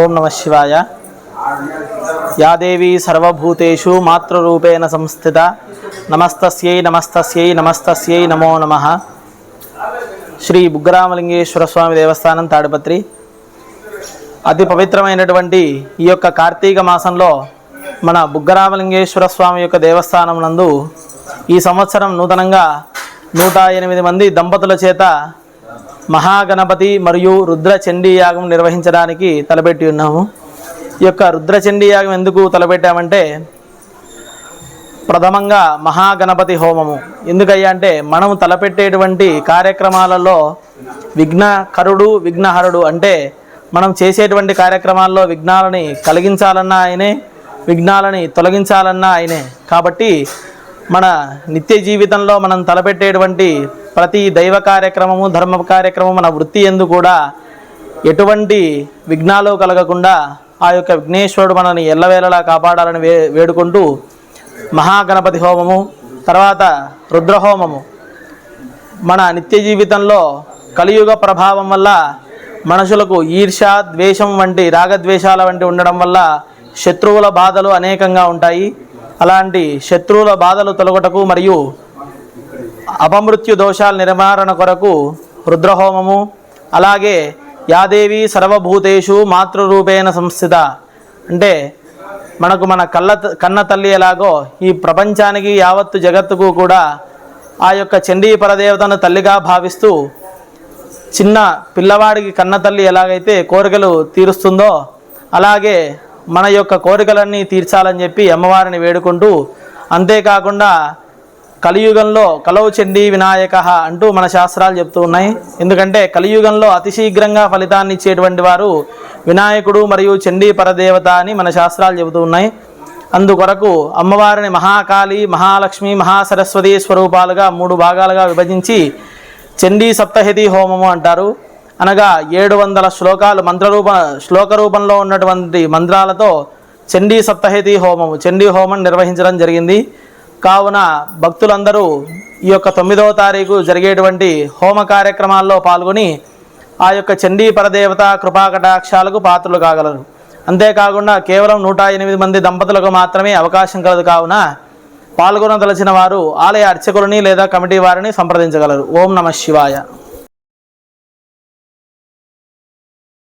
ఓం నమ శివాయ. యాదేవి సర్వభూతేషు మాతృరూపేణ సంస్థిత. నమస్తస్యై నమస్తస్యై నమస్తస్యై నమో నమ. శ్రీ బుగ్గరామలింగేశ్వర స్వామి దేవస్థానం తాడిపత్రి. అతి పవిత్రమైనటువంటి ఈ యొక్క కార్తీక మాసంలో మన బుగ్గరామలింగేశ్వర స్వామి యొక్క దేవస్థానం నందు ఈ సంవత్సరం నూతనంగా నూట ఎనిమిది మంది దంపతుల చేత మహాగణపతి మరియు రుద్రచండీ యాగం నిర్వహించడానికి తలపెట్టి ఉన్నాము. ఈ యొక్క రుద్రచండీ యాగం ఎందుకు తలపెట్టామంటే ప్రథమంగా మహాగణపతి హోమము. ఎందుకయ్యా అంటే మనం తలపెట్టేటువంటి కార్యక్రమాలలో విఘ్నకరుడు విఘ్నహరుడు అంటే మనం చేసేటువంటి కార్యక్రమాల్లో విఘ్నాలని కలిగించాలన్నా ఆయనే విఘ్నాలని తొలగించాలన్నా ఆయనే. కాబట్టి మన నిత్య జీవితంలో మనం తలపెట్టేటువంటి ప్రతి దైవ కార్యక్రమము ధర్మ కార్యక్రమము మన వృత్తి ఎందు కూడా ఎటువంటి విఘ్నాలు కలగకుండా ఆ యొక్క విఘ్నేశ్వరుడు మనల్ని ఎల్లవేళలా కాపాడాలని వే వేడుకుంటూ మహాగణపతి హోమము తర్వాత రుద్రహోమము. మన నిత్య జీవితంలో కలియుగ ప్రభావం వల్ల మనుషులకు ఈర్ష ద్వేషం వంటి రాగద్వేషాల వంటి ఉండడం వల్ల శత్రువుల బాధలు అనేకంగా ఉంటాయి. అలాంటి శత్రువుల బాధలు తొలగటకు మరియు అపమృత్యు దోషాల నిర్మారణ కొరకు రుద్రహోమము అలాగే యాదేవి సర్వభూతేషు మాతృరూపేణ సంస్థిత. అంటే మనకు మన కళ్ళ కన్న తల్లి ఎలాగో ఈ ప్రపంచానికి యావత్తు జగత్తుకు కూడా ఆ యొక్క చండీ పరదేవతను తల్లిగా భావిస్తూ చిన్న పిల్లవాడికి కన్న తల్లి ఎలాగైతే కోరికలు తీరుస్తుందో అలాగే మన యొక్క కోరికలన్నీ తీర్చాలని చెప్పి అమ్మవారిని వేడుకుంటూ అంతేకాకుండా కలియుగంలో కలవు చండీ వినాయక అంటూ మన శాస్త్రాలు చెప్తూ ఉన్నాయి. ఎందుకంటే కలియుగంలో అతి శీఘ్రంగా ఫలితాన్ని ఇచ్చేటువంటి వారు వినాయకుడు మరియు చండీ పరదేవత అని మన శాస్త్రాలు చెబుతూ ఉన్నాయి. అందుకొరకు అమ్మవారిని మహాకాళి మహాలక్ష్మి మహాసరస్వతి స్వరూపాలుగా మూడు భాగాలుగా విభజించి చండీ సప్తహితి హోమము అంటారు. అనగా ఏడు వందల శ్లోకాలు మంత్రరూప శ్లోక రూపంలో ఉన్నటువంటి మంత్రాలతో చండీ సప్తహితి హోమము చండీ హోమం నిర్వహించడం జరిగింది. కావున భక్తులందరూ ఈ యొక్క తొమ్మిదవ తారీఖు జరిగేటువంటి హోమ కార్యక్రమాల్లో పాల్గొని ఆ యొక్క చండీ పరదేవత కృపాకటాక్షాలకు పాత్రలు కాగలరు. అంతేకాకుండా కేవలం నూట ఎనిమిది మంది దంపతులకు మాత్రమే అవకాశం కలదు కావున పాల్గొనదలచిన వారు ఆలయ అర్చకులని లేదా కమిటీ వారిని సంప్రదించగలరు. ఓం నమ శివాయ.